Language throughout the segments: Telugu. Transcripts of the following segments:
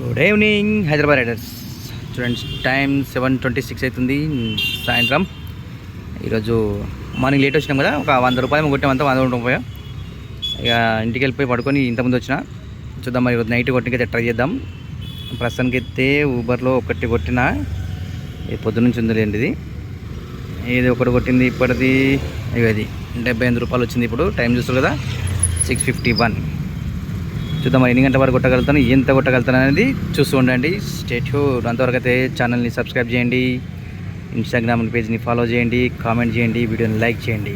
గుడ్ ఈవినింగ్ హైదరాబాద్ రైడర్స్ చూడండి టైం సెవెన్ ట్వంటీ సిక్స్ అవుతుంది. సాయంత్రం. ఈరోజు మార్నింగ్ లేట్ వచ్చినాం కదా ఒక వంద రూపాయలు కొట్టామంతా వంద రూపాయలు ఇక ఇంటికి వెళ్ళిపోయి పడుకొని ఇంతకుముందు వచ్చిన. చూద్దాం మరి ఈరోజు నైట్ కొట్టినకైతే ట్రై చేద్దాం. ప్రస్తుతానికి అయితే ఊబర్లో ఒకటి కొట్టిన. ఇది పొద్దు నుంచి ఉందిలేండి ఇది. ఇది ఒకటి కొట్టింది ఇప్పటిది. ఇది డెబ్బై ఎనిమిది రూపాయలు వచ్చింది ఇప్పుడు. టైం చూస్తారు కదా సిక్స్ ఫిఫ్టీ వన్ చూద్దాం మరి ఎన్ని గంటల వరకు కొట్టగలుగుతాను ఎంత కొట్టగలుగుతాను అనేది చూస్తూ ఉండండి స్టేట్యూ అంతవరకు అయితే ఛానల్ని సబ్స్క్రైబ్ చేయండి. ఇన్స్టాగ్రామ్ పేజ్ని ఫాలో చేయండి. కామెంట్ చేయండి. వీడియోని లైక్ చేయండి.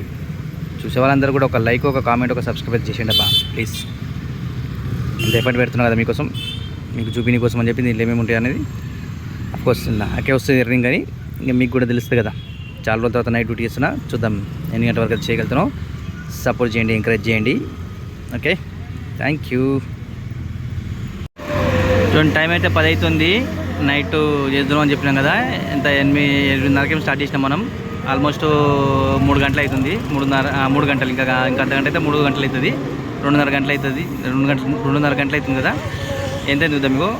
చూసే వాళ్ళందరూ కూడా ఒక లైక్ ఒక కామెంట్ ఒక సబ్స్క్రైబ్ చేసేయండి అబ్బా. ప్లీజ్ ఇంత ఎఫర్ట్ పెడుతున్నా కదా మీకోసం మీకు చూపిని కోసం అని చెప్పి దీంట్లో ఏమేమి ఉంటాయి అనేది. అఫ్కోర్స్ నాకే వస్తుంది ఎర్నింగ్ కానీ ఇంకా మీకు కూడా తెలుస్తుంది కదా. చాలా రోజుల తర్వాత నైట్ డ్యూటీ చేస్తున్నా. చూద్దాం ఎన్ని గంటల వరకు అది చేయగలుగుతానో. సపోర్ట్ చేయండి ఎంకరేజ్ చేయండి. ఓకే థ్యాంక్ యూ చూడండి టైం అయితే పది అవుతుంది నైట్ చేద్దాం అని చెప్పినాం కదా. ఎంత ఎనిమిది ఎనిమిదిన్నరకి స్టార్ట్ చేసినాం మనం. ఆల్మోస్ట్ మూడు గంటలు అవుతుంది. మూడున్నర మూడు గంటలు ఇంకా ఇంకా అర్ధ గంట అయితే మూడు గంటలు అవుతుంది. రెండున్నర గంటలు అవుతుంది. రెండు గంటలు రెండున్నర గంటలు అవుతుంది కదా. ఎంత చూద్దాం మీకు?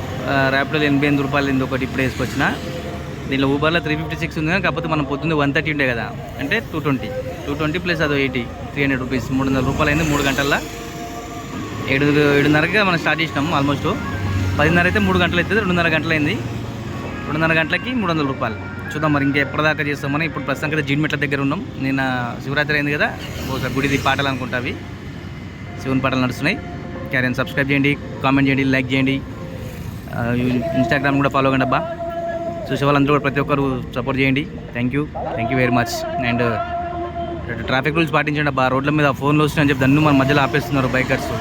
ర్యాపిడోలో ఎనభై ఎనిమిది రూపాయలు ఏంది ఒకటి ఇప్పుడు వేసుకొచ్చిన. దీనిలో ఊబర్లో త్రీ ఫిఫ్టీ సిక్స్ ఉంది కానీ కాకపోతే మనం పొద్దున్న వన్ థర్టీ ఉండే కదా. అంటే two twenty two twenty plus అదో ఎయిటీ త్రీ హండ్రెడ్ రూపీస్ మూడు వందల రూపాయలు అయింది మూడు గంటల్లో. ఏడు ఏడున్నరకి మనం స్టార్ట్ చేసినాం ఆల్మోస్ట్ పదిన్నర అయితే మూడు గంటలు అవుతుంది రెండున్నర గంటలు అయింది రెండున్నర గంటలకి మూడు వందల రూపాయలు. చూద్దాం మరి ఇంకా ఎప్పటిదాకా చేస్తామని ఇప్పుడు ప్రస్తుతానికి అయితే జీడిమెట్ల దగ్గర ఉన్నాం. నిన్న శివరాత్రి అయింది కదా ఒకసారి గుడిది పాటలు అనుకుంటా అవి. శివుని పాటలు నడుస్తున్నాయి. క్యారెన్ సబ్స్క్రైబ్ చేయండి కామెంట్ చేయండి లైక్ చేయండి. ఇన్స్టాగ్రామ్ కూడా ఫాలో కండి అబ్బా. చూసే వాళ్ళందరూ కూడా ప్రతి ఒక్కరు సపోర్ట్ చేయండి. Thank you thank you very much and traffic rules పాటించండి అబ్బా. రోడ్ల మీద ఫోన్లు వస్తున్నాయని చెప్పి దాన్ని మన మధ్యలో ఆపేస్తున్నారు బైకర్స్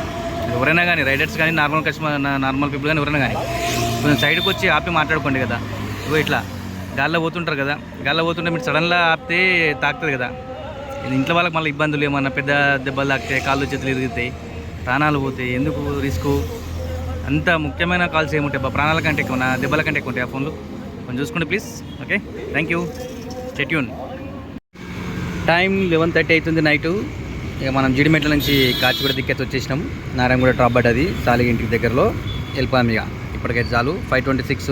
ఎవరైనా కానీ రైడర్స్ కానీ నార్మల్ కస్టమర్ నార్మల్ పీపుల్ కానీ ఎవరైనా కానీ కొంచెం సైడ్కి వచ్చి ఆపి మాట్లాడుకోండి కదా. ఇగో ఇట్లా గాల్లో పోతుంటారు కదా. గాల్లో పోతుంటే మీరు సడన్గా ఆపితే తాకుతుంది కదా. ఇంట్లో వాళ్ళకి మళ్ళీ ఇబ్బందులు ఏమన్నా పెద్ద దెబ్బలు తాకితే కాళ్ళు చేతులు ఇరుగుతాయి ప్రాణాలు పోతాయి ఎందుకు రిస్క్? అంత ముఖ్యమైన కాల్స్ ఏముంటాయి? బా ప్రాణాల కంటే ఎక్కువ నా దెబ్బల కంటే ఎక్కువ ఉంటాయి ఆ ఫోన్లు. కొంచెం చూసుకోండి please okay thank you stay tuned time eleven thirty అవుతుంది నైట్. ఇక మనం జిడిమెట్ల నుంచి కాచిగూడ దిక్కెత్తి వచ్చేసినాం నారాయణగూడ డ్రాప్ అది సాలిగి ఇంటికి దగ్గరలో వెళ్ళిపోయాం ఇక. ఇప్పటికైతే చాలు. ఫైవ్ ట్వంటీ సిక్స్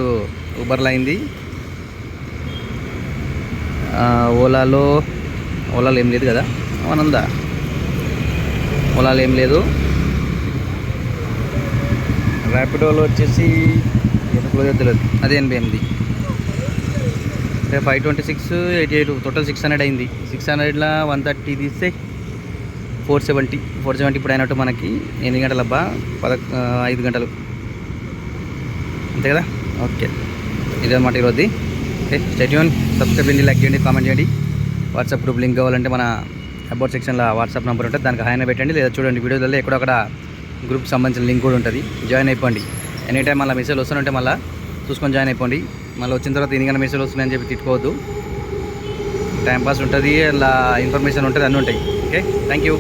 ఊబర్లో అయింది. ఓలాలో ఓలాలో ఏం లేదు కదా? అవునందా ఓలాలో ఏం లేదు. ర్యాపిడోలో వచ్చేసి ఎందుకు తెలియదు అదే ఎనభై ఎనిమిది. Five twenty six eighty eight total six hundred అయింది. సిక్స్ హండ్రెడ్లో వన్ థర్టీ తీస్తే ఫోర్ సెవెంటీ ఫోర్ సెవెంటీ ఇప్పుడు అయినట్టు మనకి ఎన్ని గంటలు అబ్బా పద ఐదు గంటలు. అంతే కదా? ఓకే. ఇదన్నమాట ఈరోజు. ఓకే స్టేట్యూన్ సబ్స్క్రైబ్ చేయండి లైక్ చేయండి కామెంట్ చేయండి. వాట్సాప్ గ్రూప్ లింక్ కావాలంటే మన అబౌట్ సెక్షన్లో వాట్సాప్ నెంబర్ ఉంటుంది. దానికి హాయ్ పెట్టండి. లేదా చూడండి వీడియోలలో ఎక్కడొక్కడ గ్రూప్ సంబంధించిన లింక్ కూడా ఉంటుంది. జాయిన్ అయిపోండి. ఎనీ టైం మళ్ళీ మెసేజ్ వస్తుంటే మళ్ళీ. చూసుకొని జాయిన్ అయిపోండి. మళ్ళీ వచ్చిన తర్వాత ఎన్ని మెసేజ్ వస్తున్నాయని చెప్పి తిట్టుకోవద్దు. టైంపాస్ ఉంటుంది అలా ఇన్ఫర్మేషన్ ఉంటుంది అన్నీ ఉంటాయి. Okay thank you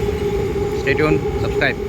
stay tuned subscribe